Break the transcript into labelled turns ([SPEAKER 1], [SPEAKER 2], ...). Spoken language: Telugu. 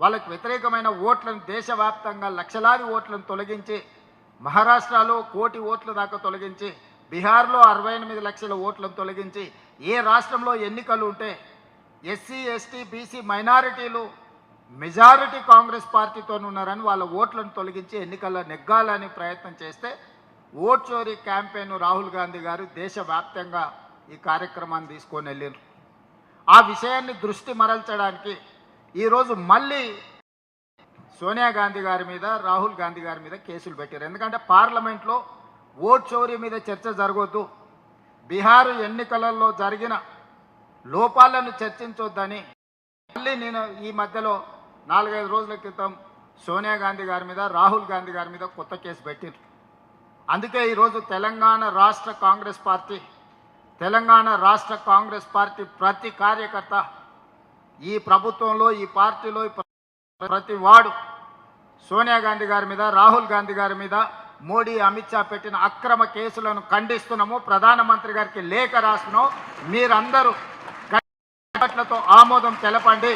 [SPEAKER 1] వాళ్ళకి వ్యతిరేకమైన ఓట్లను దేశవ్యాప్తంగా లక్షలాది ఓట్లను తొలగించి మహారాష్ట్రలో కోటి ఓట్ల దాకా తొలగించి బీహార్లో అరవై ఎనిమిది లక్షల ఓట్లను తొలగించి ఏ రాష్ట్రంలో ఎన్నికలు ఉంటే ఎస్సీ ఎస్టీ బీసీ మైనారిటీలు మెజారిటీ కాంగ్రెస్ పార్టీతో ఉన్నారని వాళ్ళ ఓట్లను తొలగించి ఎన్నికల్లో నెగ్గాలని ప్రయత్నం చేస్తే ఓట్ చోరీ క్యాంపెయిన్ రాహుల్ గాంధీ గారు దేశవ్యాప్తంగా ఈ కార్యక్రమాన్ని తీసుకొని వెళ్ళారు ఆ విషయాన్ని దృష్టి మరల్చడానికి ఈరోజు మళ్ళీ సోనియా గాంధీ గారి మీద రాహుల్ గాంధీ గారి మీద కేసులు పెట్టారు. ఎందుకంటే పార్లమెంట్లో ఓట్ చోరీ మీద చర్చ జరగొద్దు. బీహార్ ఎన్నికలలో జరిగిన లోపాలను చర్చించొద్దని మళ్ళీ నేను ఈ మధ్యలో నాలుగైదు రోజుల క్రితం సోనియా గాంధీ గారి మీద రాహుల్ గాంధీ గారి మీద కొత్త కేసు పెట్టారు. అందుకే ఈరోజు తెలంగాణ రాష్ట్ర కాంగ్రెస్ పార్టీ తెలంగాణ రాష్ట్ర కాంగ్రెస్ పార్టీ ప్రతి కార్యకర్త ఈ ప్రభుత్వంలో ఈ పార్టీలో ప్రతి వాడు సోనియా గాంధీ గారి మీద రాహుల్ గాంధీ గారి మీద మోడీ అమిత్ షా పెట్టిన అక్రమ కేసులను ఖండిస్తున్నాము ప్రధానమంత్రి గారికి లేఖ రాస్తున్నాం. మీరందరూ ఆమోదం తెలపండి.